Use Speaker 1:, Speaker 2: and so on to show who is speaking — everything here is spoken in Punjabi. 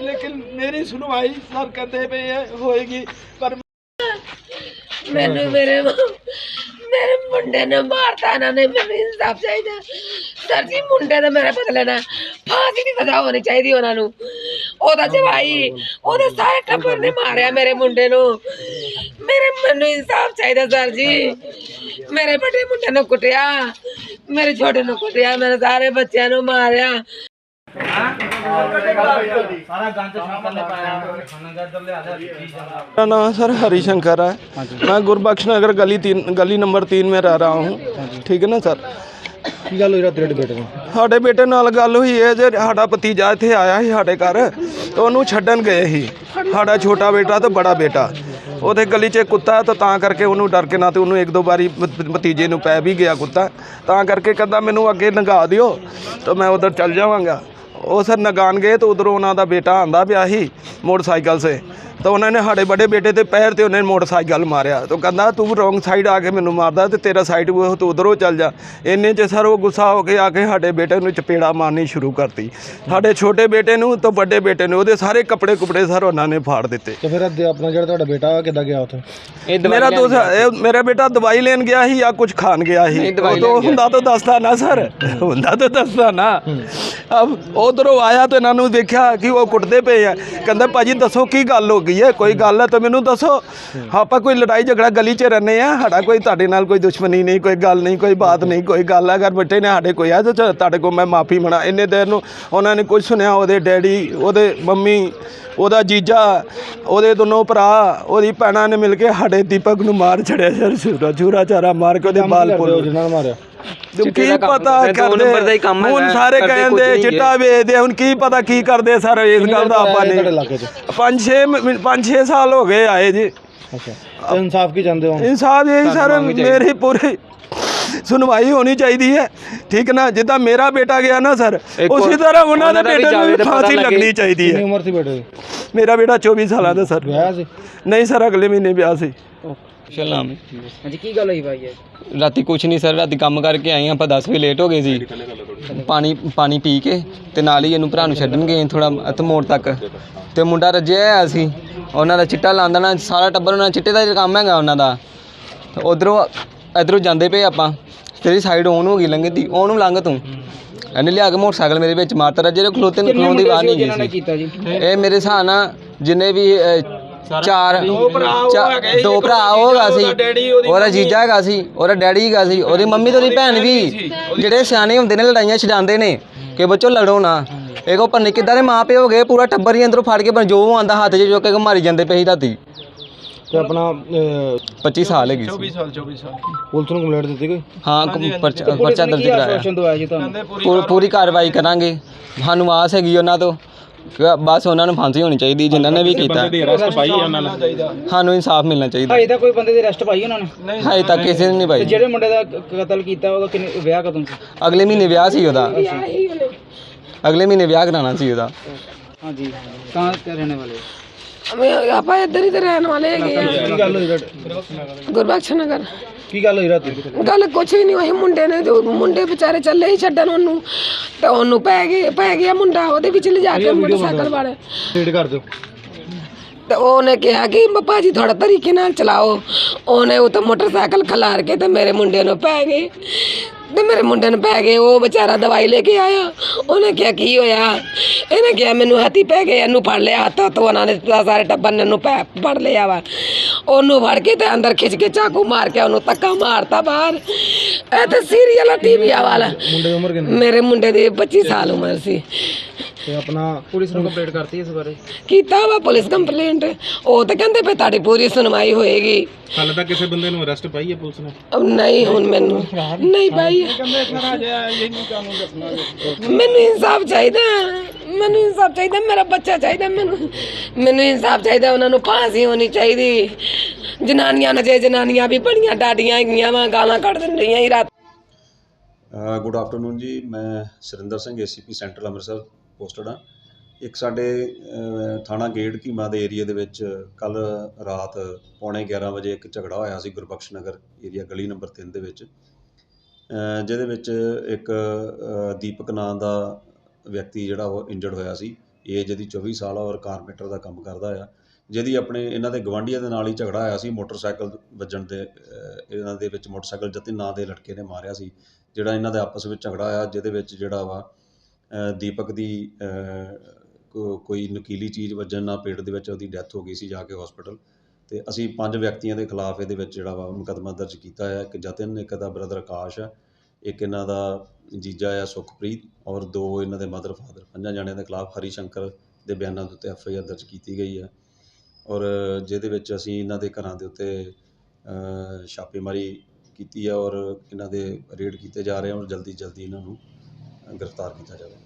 Speaker 1: ਲੇਕਿਨ ਮੇਰੀ
Speaker 2: ਸੁਣਵਾਈ ਸਰ
Speaker 1: ਕਹਿੰਦੇ ਪਏ ਹੋਏਗੀ ਪਰ
Speaker 3: ਮੈਨੂੰ ਮੇਰੇ ਮੇਰੇ ਮੁੰਡੇ ਨੇ ਮਾਰਤਾ ਇਹਨਾਂ ਨੇ ਮੈਨੂੰ ਇਨਸਾਫ ਚਾਹੀਦਾ। ਸਰ ਜੀ ਮੁੰਡੇ ਦਾ ਮੇਰਾ ਪਤਾ ਲੈਣਾ। ਫਾਂਸੀ ਦੀ ਸਜ਼ਾ ਹੋਣੀ ਚਾਹੀਦੀ ਉਹਨਾਂ ਨੂੰ ਉਹਦਾ ਜਵਾਈ ਉਹਦੇ ਸਾਰੇ ਟੱਬਰ ਨੇ ਮਾਰਿਆ ਮੇਰੇ ਮੁੰਡੇ ਨੂੰ ਮੇਰੇ ਮੈਨੂੰ ਇਨਸਾਫ ਚਾਹੀਦਾ ਸਰ ਜੀ ਮੇਰੇ ਵੱਡੇ ਮੁੰਡੇ ਨੂੰ ਕੁੱਟਿਆ ਮੇਰੇ ਛੋਟੇ ਨੂੰ ਕੁੱਟਿਆ ਮੇਰੇ ਸਾਰੇ ਬੱਚਿਆਂ ਨੂੰ ਮਾਰਿਆ
Speaker 1: मेरा नाम सर हरिशंकर है मैं गुरबख्श नगर गली तीन गली नंबर तीन में रह रहा हूँ ठीक है ना सर
Speaker 4: ਕੀ ਗੱਲ ਹੋਈ ਰਾਤ ਤੁਹਾਡੇ ਬੇਟੇ ਨੂੰ
Speaker 1: ਸਾਡੇ ਬੇਟੇ ਨਾਲ ਗੱਲ ਹੋਈ ਹੈ ਜੇ ਸਾਡਾ ਭਤੀਜਾ ਇੱਥੇ ਆਇਆ ਸੀ ਸਾਡੇ ਘਰ, ਤੇ ਉਹਨੂੰ ਛੱਡਣ ਗਏ ਸੀ। ਸਾਡਾ ਛੋਟਾ ਬੇਟਾ ਤੇ ਬੜਾ ਬੇਟਾ। ਉਹਦੇ ਗਲੀ 'ਚ ਕੁੱਤਾ ਤਾਂ ਤਾਂ ਕਰਕੇ ਉਹਨੂੰ ਡਰ ਕੇ ਨਾ ਤੇ ਉਹਨੂੰ ਇੱਕ ਦੋ ਵਾਰੀ ਭਤੀਜੇ ਨੂੰ ਪੈ ਵੀ ਗਿਆ ਕੁੱਤਾ। ਤਾਂ ਕਰਕੇ ਕਹਿੰਦਾ ਮੈਨੂੰ ਅੱਗੇ ਲੰਘਾ ਦਿਓ, ਤਾਂ ਮੈਂ ਉਧਰ ਚੱਲ ਜਾਵਾਂਗਾ। ਉਹ ਸਰ ਨਗਾਨ ਗਏ ਤਾਂ ਉਧਰੋਂ ਉਹਨਾਂ ਦਾ ਬੇਟਾ ਆਂਦਾ ਪਿਆ ਸੀ ਮੋਟਰਸਾਈਕਲ ਸੇ। ਤਾਂ ਉਹਨਾਂ ਨੇ ਸਾਡੇ ਬੜੇ ਬੇਟੇ ਦੇ ਪੈਰ ਤੇ ਉਹਨੇ ਮੋਟਰਸਾਈਕਲ ਮਾਰਿਆ। ਤਾਂ ਕਹਿੰਦਾ ਤੂੰ ਰੋਂਗ ਸਾਈਡ ਆ ਕੇ ਮੈਨੂੰ ਮਾਰਦਾ ਤੇ ਤੇਰਾ ਸਾਈਡ ਉਹ ਤੂੰ ਉਧਰੋਂ ਚੱਲ ਜਾ। ਇੰਨੇ ਚ ਸਰ ਉਹ ਗੁੱਸਾ ਹੋ ਕੇ ਆ ਕੇ ਸਾਡੇ ਬੇਟੇ ਨੂੰ ਚਪੇੜਾ ਮਾਰਨੀ ਸ਼ੁਰੂ ਕਰਤੀ। ਸਾਡੇ ਛੋਟੇ ਬੇਟੇ ਨੂੰ ਤਾਂ ਵੱਡੇ ਬੇਟੇ ਨੂੰ ਉਹਦੇ ਸਾਰੇ ਕੱਪੜੇ ਕੁਪੜੇ ਸਰ ਉਹਨਾਂ ਨੇ ਫਾੜ ਦਿੱਤੇ।
Speaker 4: ਤੇ ਫਿਰ ਅੱਗੇ ਆਪਣਾ ਜਿਹੜਾ ਤੁਹਾਡਾ ਬੇਟਾ ਕਿੱਦਾਂ ਗਿਆ ਉੱਥੇ?
Speaker 1: ਮੇਰਾ ਦੋਸਤ ਇਹ ਮੇਰਾ ਬੇਟਾ ਦਵਾਈ ਲੈਣ ਗਿਆ ਸੀ ਜਾਂ ਕੁਝ ਖਾਣ ਗਿਆ ਸੀ? ਉਹ ਤੋਂ ਹੁੰਦਾ ਤਾਂ ਦੱਸਦਾ ਨਾ ਸਰ। ਹੁੰਦਾ ਤਾਂ ਦੱਸਦਾ ਨਾ। ਉਧਰੋਂ ਆਇਆ ਤੇ ਇਹਨਾਂ ਨੂੰ ਦੇਖਿਆ ਕਿ ਉਹ ਕੁੱਟਦੇ ਪਏ ਆ। ਕਹਿੰਦਾ ਭਾਜੀ ਦੱਸੋ ਕੀ ਗੱਲ ਹੋ ਗਈ ਹੈ? ਕੋਈ ਗੱਲ ਹੈ ਤਾਂ ਮੈਨੂੰ ਦੱਸੋ। ਆਪਾਂ ਕੋਈ ਲੜਾਈ ਝਗੜਾ ਗਲੀ 'ਚ ਰਹਿੰਦੇ ਆ। ਸਾਡਾ ਕੋਈ ਤੁਹਾਡੇ ਨਾਲ ਕੋਈ ਦੁਸ਼ਮਣੀ ਨਹੀਂ ਕੋਈ ਗੱਲ ਨਹੀਂ ਕੋਈ ਬਾਤ ਨਹੀਂ ਕੋਈ ਗੱਲ ਅਗਰ ਬੱਚੇ ਨੇ ਸਾਡੇ ਕੋਈ ਆ ਤਾਂ ਤੁਹਾਡੇ ਕੋਲ ਮੈਂ ਮਾਫੀ ਮਣਾ ਇੰਨੇ ਦੇਰ ਨੂੰ ਉਹਨਾਂ ਨੇ ਕੁਝ ਸੁਣਿਆ ਉਹਦੇ ਡੈਡੀ ਉਹਦੇ ਮੰਮੀ ਉਹਦਾ ਜੀਜਾ ਉਹਦੇ ਦੋਨੋਂ ਭਰਾ ਉਹਦੀ ਭੈਣਾਂ ਨੇ ਮਿਲ ਕੇ ਸਾਡੇ ਦੀਪਕ ਨੂੰ ਮਾਰ ਛੜਿਆ ਸਰ ਛੁਰਾ ਛੁਰਾ ਚਾਰਾ ਮਾਰ ਕੇ ਉਹਦੇ ਬਾਲ ਪੁੱਲ
Speaker 4: ਜਿਹਨਾਂ ਨੇ ਮਾਰਿਆ?
Speaker 1: ਕੀ ਪਤਾ ਕਰਦੇ ਹੁਣ ਸਾਰੇ ਕਹਿੰਦੇ ਚਿੱਟਾ ਵੇਚਦੇ ਹੁਣ ਕੀ ਪਤਾ ਕੀ ਕਰਦੇ ਸਰ ਇਸ ਗੱਲ ਦਾ ਆਪਾਂ ਮ- ਪੰਜ ਛੇ ਸਾਲ ਹੋ ਗਏ ਆਏ ਜੀ।
Speaker 4: ਅੱਛਾ ਇਨਸਾਫ ਕੀ ਚਾਹੁੰਦੇ ਹੋ?
Speaker 1: ਇਨਸਾਫ ਇਹ ਸਰ ਮੇਰੀ ਪੂਰੀ ਸੁਣਵਾਈ ਹੋਣੀ ਚਾਹੀਦੀ ਹੈ। ਠੀਕ ਨਾ ਜਿੱਦਾਂ ਮੇਰਾ ਬੇਟਾ ਗਿਆ ਨਾ ਸਰ ਉਸੇ ਤਰ੍ਹਾਂ ਉਹਨਾਂ ਦੇ ਬੇਟੇ ਨੂੰ ਵੀ ਫਾਂਸੀ ਲੱਗਣੀ ਚਾਹੀਦੀ
Speaker 4: ਕਿੰਨੀ
Speaker 1: ਹੈ
Speaker 4: ਉਮਰ ਸੀ ਬੇਟੇ ਦੀ?
Speaker 1: ਮੇਰਾ ਬੇਟਾ 24 ਸਾਲਾਂ ਦਾ ਸਰ।
Speaker 4: ਵਿਆਹ ਸੀ?
Speaker 1: ਨਹੀਂ ਸਰ ਅਗਲੇ ਮਹੀਨੇ ਵਿਆਹ ਸੀ।
Speaker 5: ਸ਼ਲਾਮ
Speaker 2: ਹਾਂਜੀ ਕੀ ਗੱਲ ਹੋਈ ਭਾਈ ਇਹ
Speaker 5: ਰਾਤੀ ਕੁਛ ਨਹੀਂ ਸਰ ਰਾਤੀ ਕੰਮ ਕਰਕੇ ਆਏ ਆਪਾਂ 10 ਵਜੇ ਲੇਟ ਹੋ ਗਏ ਸੀ। ਪਾਣੀ ਪਾਣੀ ਪੀ ਕੇ ਤੇ ਨਾਲ ਹੀ ਇਹਨੂੰ ਭਰਾ ਨੂੰ ਛੱਡਣ ਗਏ ਥੋੜਾ ਇੱਥੇ ਮੋੜ ਤੱਕ। ਤੇ ਮੁੰਡਾ ਰੱਜਿਆ ਹੋਇਆ ਸੀ ਉਹਨਾਂ ਦਾ ਚਿੱਟਾ ਲਾਉਂਦਾ ਨਾ ਸਾਰਾ ਟੱਬਰ ਉਹਨਾਂ ਦਾ ਚਿੱਟੇ ਦਾ ਹੀ ਕੰਮ ਹੈਗਾ ਉਹਨਾਂ ਦਾ। ਤੇ ਉਧਰੋਂ ਇਧਰੋਂ ਜਾਂਦੇ ਪਏ ਆਪਾਂ ਤੇਰੀ ਸਾਈਡ ਔਨ ਹੋ ਗਈ ਲੰਘ ਦੀ ਉਹਨੂੰ ਨੂੰ ਲੰਘ ਤੂੰ। ਇਹਨੇ ਲਿਆ ਕੇ ਮੋਟਰਸਾਈਕਲ ਮੇਰੇ ਵਿੱਚ ਮਾਰਤਾ ਰੱਜੇ ਨੂੰ ਖਲੋਤੇ ਨੂੰ ਖਲੋਣ ਦੀ ਬਾਤ ਨਹੀਂ ਗਈ ਸੀ।
Speaker 2: ਕੀਤਾ ਜੀ?
Speaker 5: ਇਹ ਮੇਰੇ ਹਿਸਾਬ ਨਾਲ ਜਿੰਨੇ ਵੀ ਚਾਰ ਦੋ ਭਰਾ ਦੋ ਭਰਾ ਉਹ ਹੈਗਾ ਸੀ। ਉਹਦਾ ਜੀਜਾ ਹੈਗਾ ਸੀ ਉਹਦਾ ਡੈਡੀ ਹੈਗਾ ਸੀ ਉਹਦੀ ਮੰਮੀ ਤੇ ਉਹਦੀ ਭੈਣ ਵੀ। ਜਿਹੜੇ ਸਿਆਣੇ ਹੁੰਦੇ ਨੇ ਲੜਾਈਆਂ ਛਡਾਉਂਦੇ ਨੇ ਕਿ ਬੱਚੋ ਲੜੋ ਨਾ। ਇਹ ਕੋ ਪੰਨੇ ਕਿੱਦਾਂ ਦੇ ਮਾਂ ਪਿਓ ਹੋ ਗਏ ਪੂਰਾ ਟੱਬਰ ਹੀ ਅੰਦਰੋਂ ਫੜ ਕੇ ਪਰ ਜੋ ਆਂਦਾ ਹੱਥ 'ਚ ਚੁੱਕ ਕੇ ਮਾਰੀ ਜਾਂਦੇ ਪਏ ਸੀ ਰਾਤੀ
Speaker 4: ਤੇ ਆਪਣਾ ਅਹ,
Speaker 5: 25 ਸਾਲ ਹੈਗੀ ਸੀ।
Speaker 1: ਸਾਲ 24 ਸਾਲ।
Speaker 4: ਪੁਲਿਸ ਨੂੰ ਕੰਪਲੇਂਟ ਦਿੱਤੀ ਕੋਈ?
Speaker 5: ਹਾਂ ਪਰਚਾ ਪਰਚਾ ਦਰਜ ਕਰਾਇਆ।
Speaker 2: ਜੀ
Speaker 5: ਪੂਰੀ ਕਾਰਵਾਈ ਕਰਾਂਗੇ। ਸਾਨੂੰ ਆਸ ਹੈਗੀ ਉਹਨਾਂ ਤੋਂ। ਕਿ ਬਸ ਉਹਨਾਂ ਨੂੰ ਫਾਂਸੀ ਹੋਣੀ ਚਾਹੀਦੀ ਜਿਨ੍ਹਾਂ ਨੇ ਵੀ ਕੀਤਾ। ਸਾਨੂੰ ਇਨਸਾਫ ਮਿਲਣਾ ਚਾਹੀਦਾ।
Speaker 2: ਭਾਈ ਦਾ ਕੋਈ ਬੰਦੇ ਦੀ ਅਰੈਸਟ ਪਾਈ ਉਹਨਾਂ ਨੇ?
Speaker 5: ਹਜੇ ਤੱਕ ਕਿਸੇ ਨੇ ਨਹੀਂ ਪਾਈ।
Speaker 2: ਜਿਹੜੇ ਮੁੰਡੇ ਦਾ ਕ- ਕਤਲ ਕੀਤਾ ਉਹਦਾ ਕਿੰਨੇ ਵਿਆਹ ਕਦੋਂ ਸੀ?
Speaker 5: ਅਗਲੇ ਮਹੀਨੇ ਵਿਆਹ ਸੀ ਉਹਦਾ। ਅਗਲੇ ਮਹੀਨੇ ਵਿਆਹ ਕਰਾਉਣਾ ਸੀ ਉਹਦਾ।
Speaker 2: ਹਾਂਜੀ ਕਹਾਂ ਤੇ ਰਹਿਣੇ ਵਾਲੇ?
Speaker 3: ਮੈਂ ਆਪਾਂ ਇੱਧਰ ਹੀ ਤੇ ਰਹਿਣ ਵਾਲੇ ਹੈਗੇ ਆ।
Speaker 4: ਕੀ ਕੀ ਗੱਲ ਹੋਈ ਰਾਤੀ?
Speaker 3: ਗੱਲ ਕੁਛ ਵੀ ਨਹੀਂ ਹੋਈ ਮੁੰਡੇ ਨੇ ਉਹ ਮੁੰਡੇ ਵਿਚਾਰੇ ਚੱਲੇ ਹੀ ਛੱਡਣ ਉਹਨੂੰ ਤੇ ਉਹਨੂੰ ਪੈ ਗਏ ਪੈ ਗਿਆ ਮੁੰਡਾ ਉਹਦੇ ਵਿੱਚ ਲਿਜਾ ਕੇ ਮੋਟਰਸਾਈਕਲ ਵਾਲੇ।
Speaker 4: ਰੀਡ ਕਰ ਦਿਓ।
Speaker 3: ਤੇ ਉਹਨੇ ਕਿਹਾ ਕਿ ਪਾਪਾ ਜੀ ਥੋੜਾ ਤਰੀਕੇ ਨਾਲ ਚਲਾਓ। ਉਹਨੇ ਉਹ ਤਾਂ ਮੋਟਰਸਾਈਕਲ ਖਲਾਰ ਕੇ ਤੇ ਮੇਰੇ ਮੁੰਡੇ ਨੂੰ ਪੈ ਗਏ। ਤੇ ਮੇਰੇ ਮੁੰਡੇ ਨੂੰ ਪੈ ਗਏ ਉਹ ਵਿਚਾਰਾ ਦਵਾਈ ਲੈ ਕੇ ਆਇਆ। ਉਹਨੇ ਕਿਹਾ ਕੀ ਹੋਇਆ? ਇਹਨੇ ਕਿਹਾ ਮੈਨੂੰ ਹੱਥੀ ਪੈ ਗਏ ਇਹਨੂੰ ਫੜ ਲਿਆ ਹੱਥ ਤੋਂ ਉਹਨਾਂ ਨੇ ਸਾਰੇ ਟੱਬਰ ਨੇ ਇਹਨੂੰ ਪੈ ਫੜ ਲਿਆ ਵਾ। ਉਹਨੂੰ ਫੜ ਕੇ ਤੇ ਅੰਦਰ ਖਿੱਚ ਕੇ ਚਾਕੂ ਮਾਰ ਕੇ ਉਹਨੂੰ ਧੱਕਾ ਮਾਰਤਾ ਬਾਹਰ। ਇਹ ਤੇ ਸੀਰੀਅਲ ਟੀਵੀ ਵਾਲਾ।
Speaker 4: ਮੁੰਡੇ ਦੀ ਉਮਰ ਕਿੰਨੀ?
Speaker 3: ਮੇਰੇ ਮੁੰਡੇ ਦੀ 25 ਸਾਲ ਉਮਰ ਸੀ।
Speaker 4: ਤੇ ਆਪਣਾ
Speaker 2: ਪੁਲਿਸ ਨੂੰ ਕੰਪਲੇਂਟ ਕਰਤੀ ਇਸ ਬਾਰੇ।
Speaker 3: ਕੀਤਾ ਵਾ ਪੁਲਿਸ ਕੰਪਲੇਂਟ ਉਹ ਤਾਂ ਕਹਿੰਦੇ ਪਏ ਤੁਹਾਡੀ ਪੂਰੀ ਸੁਣਵਾਈ ਹੋਏਗੀ।
Speaker 4: ਹਾਲੇ ਤੱਕ ਕਿਸੇ ਬੰਦੇ ਨੂੰ ਅਰੈਸਟ ਪਾਈ ਹੈ ਪੁਲਿਸ ਨੇ?
Speaker 3: ਨਹੀਂ ਹੁਣ ਮੈਨੂੰ ਨਹੀਂ ਭਾਈ ਮੈਨੂੰ ਇਨਸਾਫ ਚਾਹੀਦਾ। ਮੈਨੂੰ ਇਨਸਾਫ ਚਾਹੀਦਾ। ਮੇਰਾ ਬੱਚਾ ਚਾਹੀਦਾ ਮੈਨੂੰ। ਮੈਨੂੰ ਇਨਸਾਫ ਚਾਹੀਦਾ। ਉਹਨਾਂ ਨੂੰ ਫਾਂਸੀ ਹੋਣੀ ਚਾਹੀਦੀ। ਜਨਾਨੀਆਂ ਨੇ ਜੇ ਜਨਾਨੀਆਂ ਵੀ ਬੜੀਆਂ ਡਾਡੀਆਂ ਹੈਗੀਆਂ ਵਾ ਗਾਲਾਂ ਕੱਢ ਦਿੰਦੀਆਂ ਹੀ ਰਾਤ
Speaker 6: ਗੁੱਡ ਆਫਟਰਨੂਨ ਜੀ। ਮੈਂ Surinder Singh ACP central Amritsar. Posted ਆ। ਇੱਕ ਸਾਡੇ ਥਾਣਾ ਗੇਟ ਘੀਮਾ ਦੇ ਏਰੀਏ ਦੇ ਵਿੱਚ ਕੱਲ ਰਾਤ ਪੌਣੇ 11 ਵਜੇ ਇੱਕ ਝਗੜਾ ਹੋਇਆ ਸੀ ਗੁਰਬਖਸ਼ ਨਗਰ ਏਰੀਆ ਗਲੀ ਨੰਬਰ 3 ਦੇ ਵਿੱਚ। ਜਿਹਦੇ ਵਿੱਚ ਇੱਕ ਦੀਪਕ ਨਾਂ ਦਾ ਵਿਅਕਤੀ ਜਿਹੜਾ ਉਹ ਇੰਜਰਡ ਹੋਇਆ ਸੀ। ਏਜ ਇਹਦੀ 24 ਸਾਲ ਆ ਔਰ ਕਾਰਪੈਂਟਰ ਦਾ ਕੰਮ ਕਰਦਾ ਆ। ਜਿਹਦੀ ਆਪਣੇ ਇਹਨਾਂ ਦੇ ਗਵਾਂਢੀਆਂ ਦੇ ਨਾਲ ਹੀ ਝਗੜਾ ਹੋਇਆ ਸੀ, ਮੋਟਰਸਾਈਕਲ ਵੱਜਣ ਦੇ ਇਹਨਾਂ ਦੇ ਵਿੱਚ ਮੋਟਰਸਾਈਕਲ ਜਤਿਨ ਨਾਂ ਦੇ ਲੜਕੇ ਨੇ ਮਾਰਿਆ ਸੀ। ਜਿਹੜਾ ਇਹਨਾਂ ਦੇ ਆਪਸ ਵਿੱਚ ਝਗੜਾ ਹੋਇਆ, ਜਿਹਦੇ ਵਿੱਚ ਜਿਹੜਾ ਵਾ ਦੀਪਕ ਦੀ ਕੋ- ਕੋਈ ਨਕੀਲੀ ਚੀਜ਼ ਵੱਜਣ ਨਾਲ ਪੇਟ ਦੇ ਵਿੱਚ ਉਹਦੀ ਡੈਥ ਹੋ ਗਈ ਸੀ ਜਾ ਕੇ ਹਸਪੀਟਲ ਅਤੇ ਅਸੀਂ ਪੰਜ ਵਿਅਕਤੀਆਂ ਦੇ ਖਿਲਾਫ ਇਹਦੇ ਵਿੱਚ ਜਿਹੜਾ ਵਾ ਮੁਕੱਦਮਾ ਦਰਜ ਕੀਤਾ ਹੈ। ਇੱਕ ਜਤਿਨ, ਇੱਕ ਦਾ ਬ੍ਰਦਰ ਆਕਾਸ਼ ਹੈ, ਇੱਕ ਇਹਨਾਂ ਦਾ ਜੀਜਾ ਆ ਸੁਖਪ੍ਰੀਤ ਔਰ ਦੋ ਇਹਨਾਂ ਦੇ ਮਦਰ ਫਾਦਰ ਪੰਜਾਂ ਜਣਿਆਂ ਦੇ ਖਿਲਾਫ ਹਰੀ ਸ਼ੰਕਰ ਦੇ ਬਿਆਨਾਂ ਦੇ ਉੱਤੇ ਐਫ ਆਈ ਆਰ ਦਰਜ ਕੀਤੀ ਗਈ ਹੈ। ਔਰ ਜਿਹਦੇ ਵਿੱਚ ਅਸੀਂ ਇਹਨਾਂ ਦੇ ਘਰਾਂ ਦੇ ਉੱਤੇ ਛਾਪੇਮਾਰੀ ਕੀਤੀ ਹੈ ਔਰ ਇਹਨਾਂ ਦੇ ਰੇਡ ਕੀਤੇ ਜਾ ਰਹੇ ਹਨ ਔਰ ਜਲਦੀ ਜਲਦੀ ਇਹਨਾਂ ਨੂੰ ਗ੍ਰਿਫਤਾਰ ਕੀਤਾ ਜਾਵੇ।